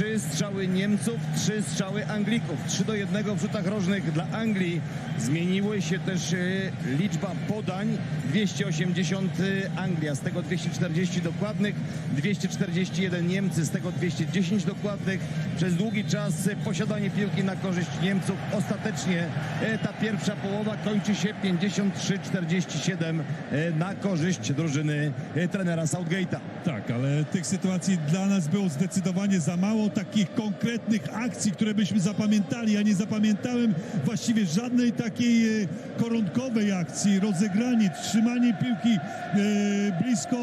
trzy strzały Niemców, trzy strzały Anglików. 3 do 1 w rzutach rożnych dla Anglii. Zmieniły się też e, liczba podań. 280 Anglia, z tego 240 dokładnych, 241 Niemcy, z tego 210 dokładnych. Przez długi czas e, posiadanie piłki na korzyść Niemców. Ostatecznie e, ta pierwsza połowa kończy się 53-47 e, na korzyść drużyny e, trenera Southgate'a. Tak, ale tych sytuacji dla nas było zdecydowanie za mało, takich konkretnych akcji, które byśmy zapamiętali. Ja nie zapamiętałem właściwie żadnej takiej e, koronkowej akcji, rozegranie, trzymanie piłki e, blisko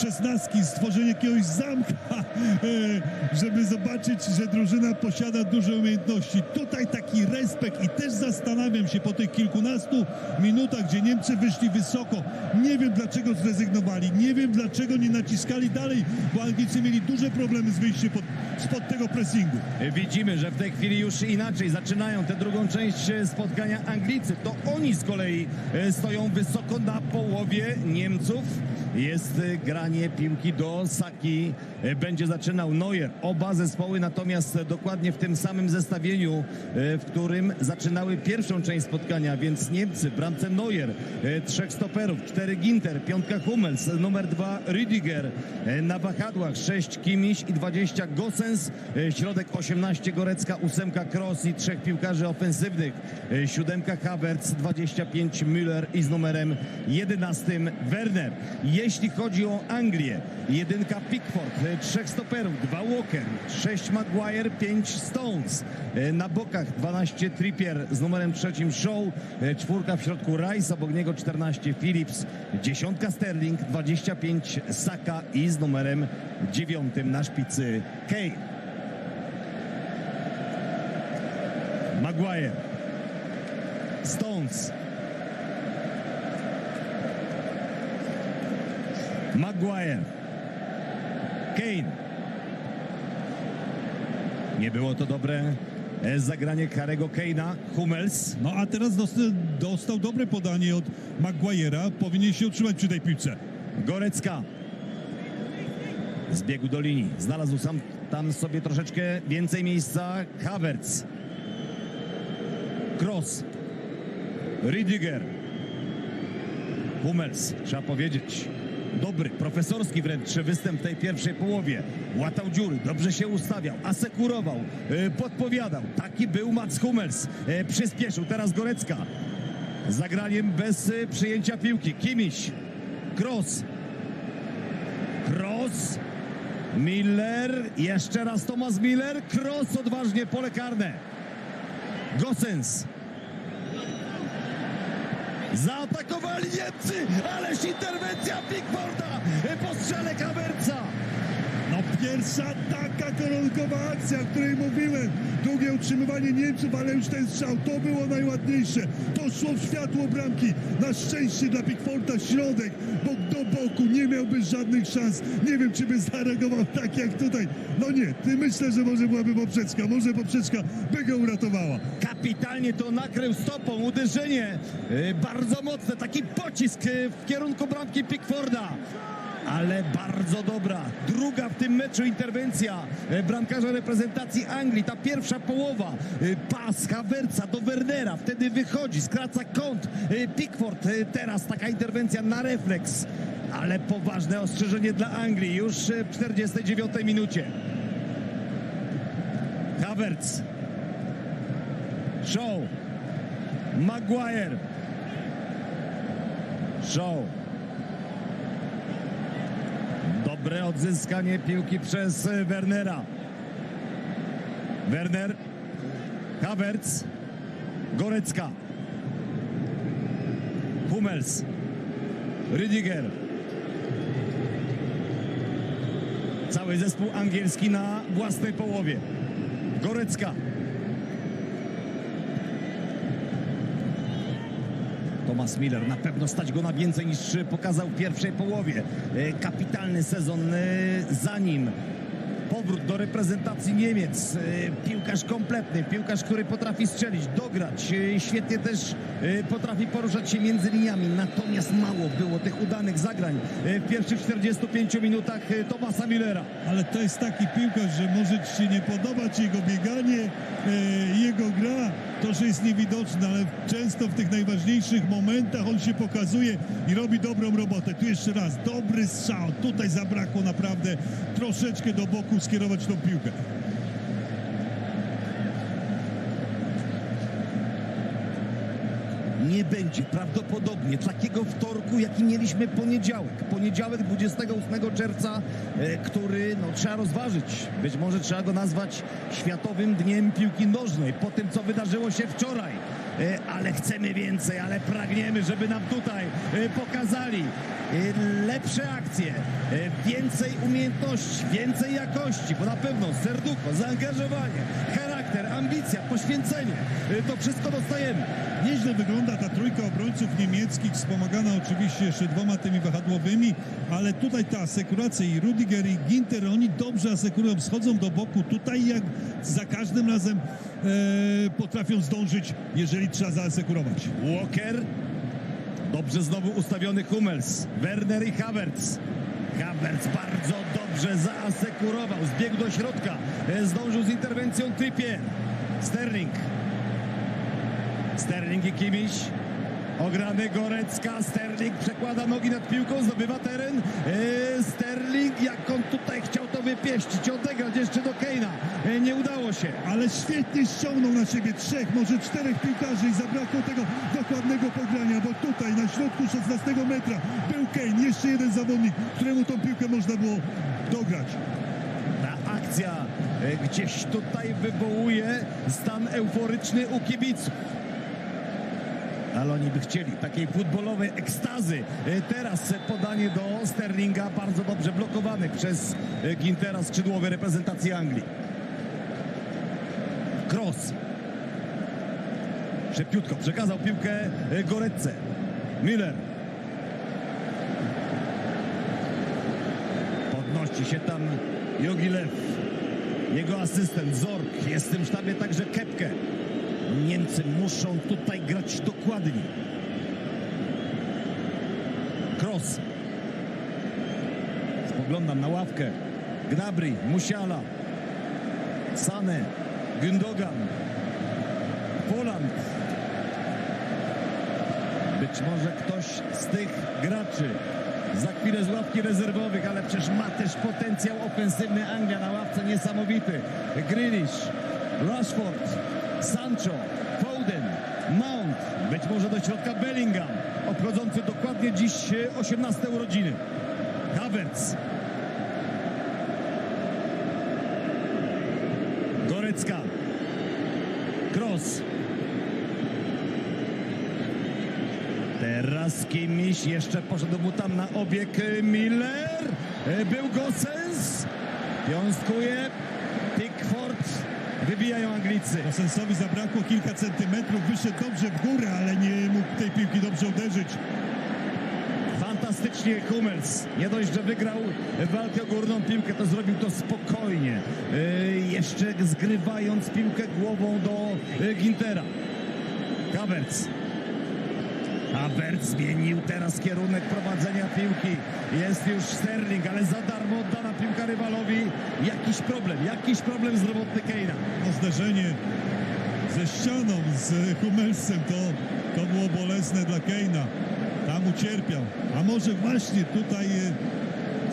szesnastki, stworzenie jakiegoś zamka, e, żeby zobaczyć, że drużyna posiada duże umiejętności. Tutaj taki respekt i też zastanawiam się po tych kilkunastu minutach, gdzie Niemcy wyszli wysoko. Nie wiem dlaczego zrezygnowali, nie wiem dlaczego nie naciskali dalej, bo Anglicy mieli duże problemy z wyjściem pod, spod tego pressingu. Widzimy, że w tej chwili już inaczej zaczynają tę drugą część e, spotkania Anglicy. To oni z kolei e, stoją wysoko na połowie Niemców. Jest e, piłki do Saki. E, Będzie zaczynał Neuer. Oba zespoły natomiast dokładnie w tym samym zestawieniu, e, w którym zaczynały pierwszą część spotkania, więc Niemcy bramce Neuer, e, trzech stoperów, cztery Ginter, piątka Hummels, numer dwa Rüdiger, na wahadłach sześć Kimiś i 20 Gosens, środek 18 Gorecka, ósemka Kroos i trzech piłkarzy ofensywnych, siódemka Havertz, 25 Müller i z numerem 11 Werner. Jeśli chodzi o Anglię, jedynka Pickford, e, trzech stoperów, dwa Walker, sześć Maguire, pięć Stones, E, na bokach 12 Trippier z numerem trzecim Show, e, czwórka w środku Rice, obok niego 14 Phillips, dziesiątka Sterling, 25 Saka i z numerem dziewiątym na szpicy Kane. Maguire. Stones. Maguire. Kane. Nie było to dobre e, zagranie Karego Kane'a. Hummels. No a teraz dostał, dostał dobre podanie od Maguire'a, powinien się utrzymać przy tej piłce. Gorecka. Zbiegł do linii. Znalazł sam tam sobie troszeczkę więcej miejsca. Havertz. Kroos. Rüdiger. Hummels, trzeba powiedzieć. Dobry, profesorski wręcz występ w tej pierwszej połowie. Łatał dziury, dobrze się ustawiał, asekurował, e, podpowiadał. Taki był Mats Hummels. E, Przyspieszył, teraz Gorecka. Zagraniem bez e, przyjęcia piłki. Kimiś. Kroos. Kroos. Miller. Jeszcze raz Thomas Miller. Kroos odważnie pole karne. Gosens. Zaatakowali Niemcy, ależ interwencja Pickforda po strzale Kamerca. No pierwsza taka koronkowa akcja, o której mówiłem. Długie utrzymywanie Niemców, ale już ten strzał, to było najładniejsze. To szło w światło bramki. Na szczęście dla Pickforda środek, bok do boku, nie miałby żadnych szans. Nie wiem, czy by zareagował tak jak tutaj. No nie, ty myślę, że może byłaby poprzeczka. Może poprzeczka by go uratowała. Kapitalnie to nakrył stopą, uderzenie e, bardzo mocne, taki pocisk e, w kierunku bramki Pickforda. Ale bardzo dobra. Druga w tym meczu interwencja e, bramkarza reprezentacji Anglii. Ta pierwsza połowa. e, Pas Havertza do Wernera. Wtedy wychodzi, skraca kąt. e, Pickford. Teraz taka interwencja na refleks. Ale poważne ostrzeżenie dla Anglii już w 49 minucie. Havertz. Show. Maguire. Show. Dobre odzyskanie piłki przez e, Wernera. Werner. Havertz. Gorecka. Hummels. Rüdiger. Cały zespół angielski na własnej połowie. Gorecka. Thomas Miller na pewno stać go na więcej niż pokazał w pierwszej połowie. E, Kapitalny sezon e, za nim. powrót do reprezentacji Niemiec. E, Piłkarz kompletny, piłkarz, który potrafi strzelić, dograć, świetnie też potrafi poruszać się między liniami. Natomiast mało było tych udanych zagrań w pierwszych 45 minutach Tomasa Millera. Ale to jest taki piłkarz, że może ci się nie podobać jego bieganie, jego gra, to, że jest niewidoczny, ale często w tych najważniejszych momentach on się pokazuje i robi dobrą robotę. Tu jeszcze raz, dobry strzał. Tutaj zabrakło naprawdę troszeczkę do boku skierować tą piłkę. Nie będzie prawdopodobnie takiego wtorku, jaki mieliśmy poniedziałek. Poniedziałek 28 czerwca, e, który no, trzeba rozważyć. Być może trzeba go nazwać Światowym Dniem Piłki Nożnej po tym, co wydarzyło się wczoraj. E, Ale chcemy więcej, ale pragniemy, żeby nam tutaj e, pokazali lepsze akcje, więcej umiejętności, więcej jakości, bo na pewno serducho, zaangażowanie, charakter, ambicja, poświęcenie, e, to wszystko dostajemy. Nieźle wygląda ta trójka obrońców niemieckich, wspomagana oczywiście jeszcze dwoma tymi wahadłowymi, ale tutaj ta asekuracja i Rudiger i Ginter, oni dobrze asekurują, schodzą do boku. Tutaj jak za każdym razem e, potrafią zdążyć, jeżeli trzeba zaasekurować. Walker. Dobrze znowu ustawiony Hummels. Werner i Havertz. Havertz bardzo dobrze zaasekurował. Zbiegł do środka. E, Zdążył z interwencją Typie. Sterling. Sterling i Kimiś. Ograny Gorecka. Sterling przekłada nogi nad piłką, zdobywa teren. E, Sterling, jak on tutaj chciał to wypieścić, odegrać jeszcze do Keina. E, Nie udało się. Ale świetnie ściągnął na siebie trzech, może czterech piłkarzy i zabrakło tego dokładnego pogrania, bo tutaj na środku 16 metra był Kane, jeszcze jeden zawodnik, któremu tą piłkę można było dograć. Ta akcja e, gdzieś tutaj wywołuje stan euforyczny u kibiców. Ale oni by chcieli takiej futbolowej ekstazy. E, Teraz podanie do Sterlinga, bardzo dobrze blokowany przez e, Gintera, skrzydłowy reprezentacji Anglii. Cross. Szybciutko przekazał piłkę e, Goretce. Miller. Podnosi się tam Jogilew. Jego asystent Zork. Jest w tym sztabie także Kepkę. Niemcy muszą tutaj grać dokładnie. Cross. Spoglądam na ławkę. Gnabry, Musiala. Sane, Gündogan. Poland. Być może ktoś z tych graczy za chwilę z ławki rezerwowych, ale przecież ma też potencjał ofensywny Anglia na ławce niesamowity. Grealish, Rashford, Sancho, Foden, Mount, być może do środka Bellingham, obchodzący dokładnie dziś e, 18 urodziny. Havertz. Gorecka. Cross. Teraz kimś jeszcze poszedł mu tam na obieg e, Miller. E, Był Gosens. Wiązkuje. Pickford. Wybijają Anglicy. Sensowi zabrakło kilka centymetrów, wyszedł dobrze w górę, ale nie mógł tej piłki dobrze uderzyć. Fantastycznie Hummels. Nie dość, że wygrał walkę o górną piłkę, to zrobił to spokojnie. E, Jeszcze zgrywając piłkę głową do e, Gintera. Havertz. Havertz zmienił teraz kierunek prowadzenia piłki. Jest już Sterling, ale za darmo oddana piłka rywalowi. Jakiś problem, jakiś problem zdrowotny Keina. To zderzenie ze ścianą, z Hummelsem, to, to było bolesne dla Keina. Tam ucierpiał. A może właśnie tutaj e,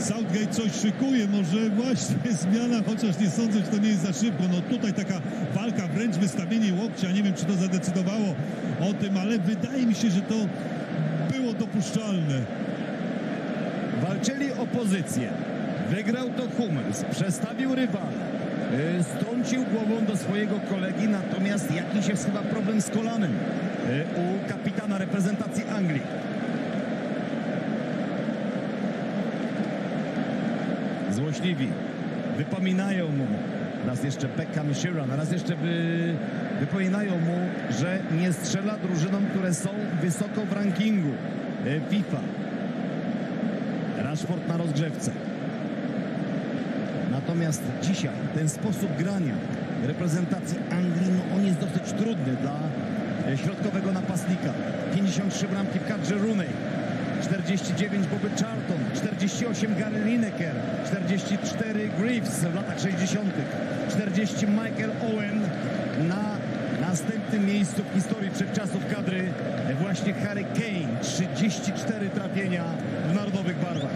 Southgate coś szykuje, może właśnie zmiana, chociaż nie sądzę, że to nie jest za szybko. No tutaj taka walka, wręcz wystawienie łokcia, nie wiem, czy to zadecydowało o tym, ale wydaje mi się, że to było dopuszczalne. Walczyli o pozycję. Wygrał to Hummels, przestawił rywala. y, Strącił głową do swojego kolegi, natomiast jakiś jest chyba problem z kolanem y, u kapitana reprezentacji Anglii. Złośliwi wypominają mu, raz jeszcze Beckham Sheeran, raz jeszcze wy, wypominają mu, że nie strzela drużynom, które są wysoko w rankingu y, FIFA. Rashford na rozgrzewce. Natomiast Natomiast dzisiaj ten sposób grania reprezentacji Anglii, no on jest dosyć trudny dla e, środkowego napastnika. 53 bramki w kadrze Rooney, 49 Bobby Charlton, 48 Gary Lineker, 44 Greaves w latach 60., 40 Michael Owen na następnym miejscu w historii wszechczasów kadry właśnie Harry Kane, 34 trafienia w narodowych barwach.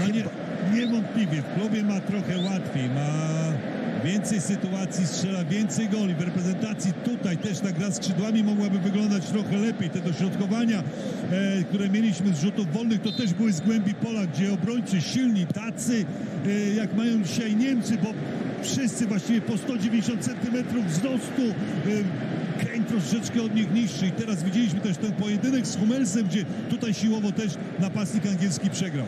No nie, niewątpliwie w klubie ma trochę łatwiej, ma więcej sytuacji, strzela więcej goli. W reprezentacji tutaj też ta gra skrzydłami mogłaby wyglądać trochę lepiej. Te dośrodkowania, e, które mieliśmy z rzutów wolnych, to też były z głębi pola, gdzie obrońcy silni, tacy e, jak mają dzisiaj Niemcy, bo wszyscy właściwie po 190 cm wzrostu. E, Kane troszeczkę od nich niższy i teraz widzieliśmy też ten pojedynek z Hummelsem, gdzie tutaj siłowo też napastnik angielski przegrał.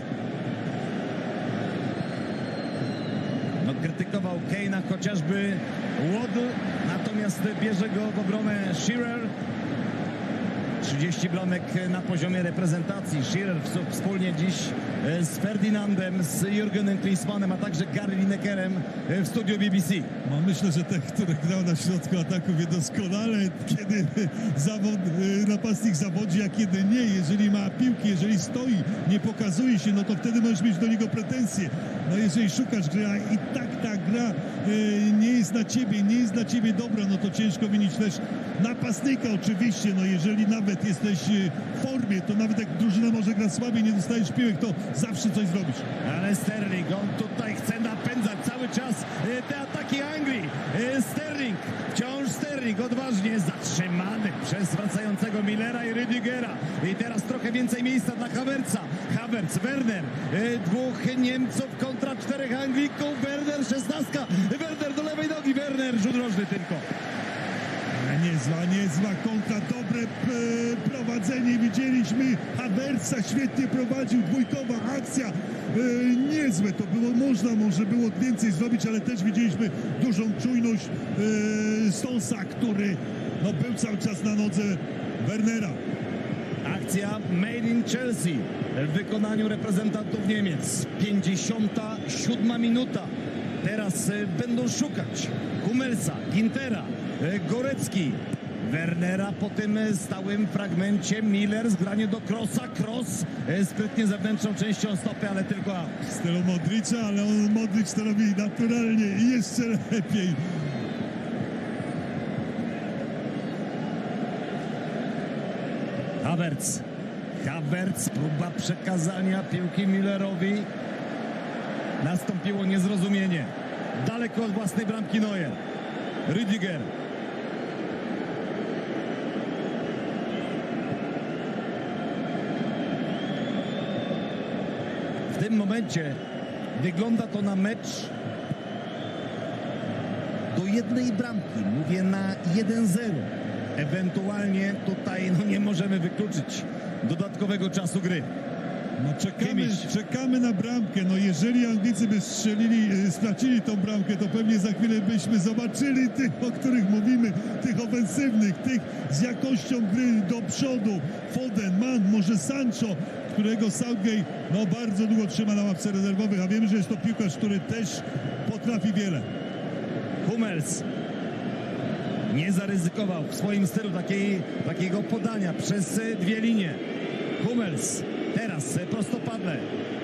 No, krytykował Kane'a chociażby Waddle, natomiast bierze go w obronę Shearer. 30 bramek na poziomie reprezentacji. Shearer wspólnie dziś e, z Ferdinandem, z Jürgenem Klinsmannem, a także Gary Linekerem e, w studiu BBC. No myślę, że ten, który grał na środku ataku wie doskonale, kiedy zawod, y, napastnik zawodzi, a kiedy nie. Jeżeli ma piłki, jeżeli stoi, nie pokazuje się, no to wtedy możesz mieć do niego pretensje. No jeżeli szukasz gry, a i tak ta gra y, nie jest na ciebie, nie jest dla ciebie dobra, no to ciężko winić też napastnika oczywiście. No jeżeli nawet jesteś y, w formie, to nawet jak drużyna może grać słabiej, nie dostajesz piłek, to zawsze coś zrobisz. Ale Sterling, on tutaj chce napędzać cały czas e, te ataki Anglii. Sterling, odważnie zatrzymany przez wracającego Millera i Rüdigera. I teraz trochę więcej miejsca dla Havertza. Havertz, Werner, e, dwóch Niemców kontra czterech Anglików. Werner, szesnastka. Werner do lewej nogi, Werner, rzut rożny tylko. Niezła, niezła kontra, dobre prowadzenie, widzieliśmy Havertza świetnie prowadził, dwójkowa akcja, e, niezłe to było, można może było więcej zrobić, ale też widzieliśmy dużą czujność e, który no, był cały czas na nodze Wernera. Akcja Made in Chelsea w wykonaniu reprezentantów Niemiec. 57 minuta. Teraz e, będą szukać Hummelsa, Gintera, e, Gorecki, Wernera po tym e, stałym fragmencie. Miller zgranie do Krosa. Kroos e, sprytnie zewnętrzną częścią stopy, ale tylko out. W stylu Modricza, ale on Modric to robi naturalnie i jeszcze lepiej. Havertz. Havertz, próba przekazania piłki Millerowi. Nastąpiło niezrozumienie. Daleko od własnej bramki Neuer. Rüdiger. W tym momencie wygląda to na mecz do jednej bramki. Mówię na 1-0. Ewentualnie tutaj no, nie możemy wykluczyć dodatkowego czasu gry. No czekamy, czekamy na bramkę. No jeżeli Anglicy by strzelili, e, stracili tą bramkę, to pewnie za chwilę byśmy zobaczyli tych, o których mówimy, tych ofensywnych, tych z jakością gry do przodu. Foden, Mann, może Sancho, którego Southgate no bardzo długo trzyma na ławce rezerwowych, a wiemy, że jest to piłkarz, który też potrafi wiele. Hummels nie zaryzykował w swoim stylu takiej, takiego podania przez dwie linie. Hummels teraz e, prostopadle.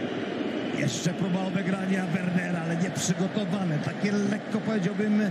Jeszcze próba odegrania Wernera, ale nieprzygotowane. Takie lekko powiedziałbym yy,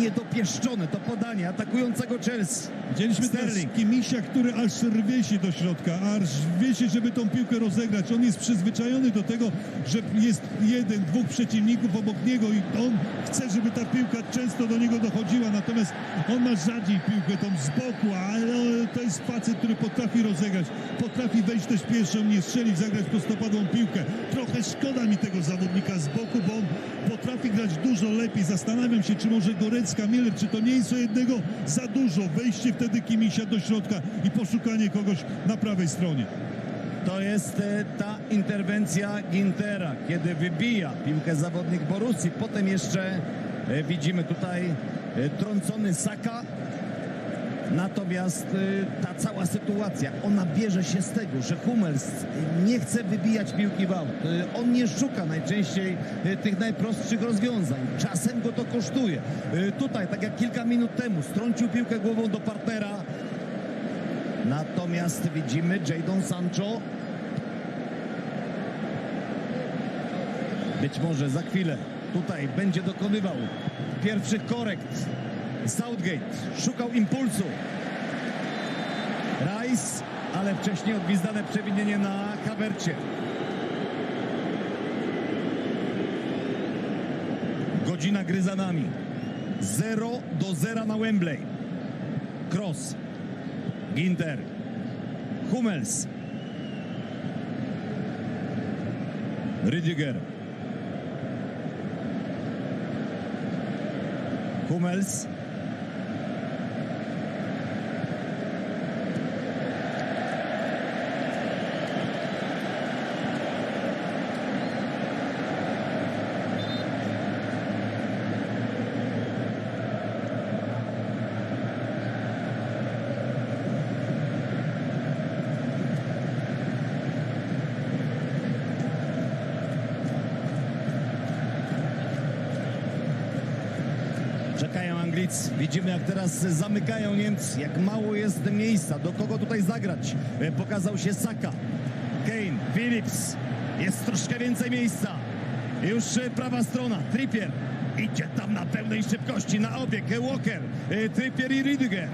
niedopieszczone to podanie atakującego Chelsea. Widzieliśmy Sterling. też Kimisia, który aż rwie się do środka, aż rwie się, żeby tą piłkę rozegrać. On jest przyzwyczajony do tego, że jest jeden, dwóch przeciwników obok niego i on chce, żeby ta piłka często do niego dochodziła, natomiast on ma rzadziej piłkę tą z boku, ale to jest facet, który potrafi rozegrać, potrafi wejść też pierwszą, nie strzelić, zagrać prostopadłą piłkę. Trochę szkoda mi tego zawodnika z boku, bo on potrafi grać dużo lepiej. Zastanawiam się, czy może Gorecka, Miller, czy to nie jest o jednego za dużo. Wejście wtedy Kimisia do środka i poszukanie kogoś na prawej stronie. To jest e, ta interwencja Gintera, kiedy wybija piłkę zawodnik Borussii. Potem jeszcze e, widzimy tutaj e, trącony Saka. Natomiast y, ta cała sytuacja, ona bierze się z tego, że Hummels nie chce wybijać piłki w aut. Y, On nie szuka najczęściej y, tych najprostszych rozwiązań. Czasem go to kosztuje. Y, Tutaj, tak jak kilka minut temu, strącił piłkę głową do partnera. Natomiast widzimy Jadon Sancho. Być może za chwilę tutaj będzie dokonywał pierwszych korekt. Southgate szukał impulsu. Rice, ale wcześniej odgwizdane przewinienie na Havercie. Godzina gry za nami. 0 do 0 na Wembley. Cross. Ginter. Hummels. Rydiger. Hummels. Widzimy jak teraz zamykają Niemcy. Jak mało jest miejsca. Do kogo tutaj zagrać? E, Pokazał się Saka. Kane, Phillips. Jest troszkę więcej miejsca. Już e, prawa strona. Trippier. Idzie tam na pełnej szybkości. Na obieg. Walker. E, Trippier i Rüdiger.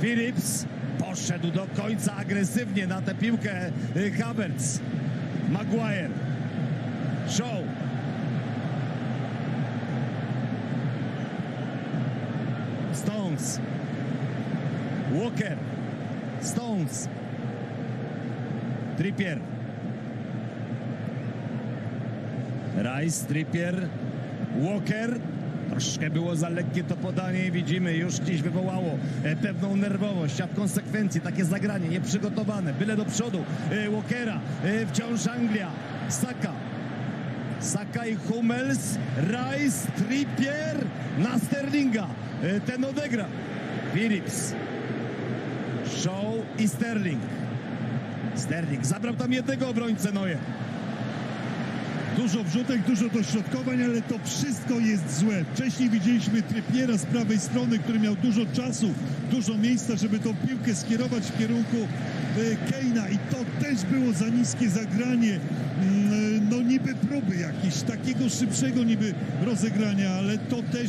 Phillips poszedł do końca agresywnie na tę piłkę. Havertz. Maguire. Show. Stones. Walker. Stones. Trippier. Rice, Trippier. Walker. Troszkę było za lekkie to podanie i widzimy, już gdzieś wywołało e, pewną nerwowość, a w konsekwencji takie zagranie nieprzygotowane, byle do przodu e, Walkera, e, wciąż Anglia, Saka, Saka i Hummels, Rice, Trippier na Sterlinga. E, Ten odegra. Phillips. Shaw i Sterling. Sterling zabrał tam jednego obrońcę Neuer. Dużo wrzutek, dużo dośrodkowań, ale to wszystko jest złe. Wcześniej widzieliśmy Trypiera z prawej strony, który miał dużo czasu, dużo miejsca, żeby tą piłkę skierować w kierunku e, Keina i to też było za niskie zagranie. Mm, e, No niby próby jakieś, takiego szybszego niby rozegrania, ale to też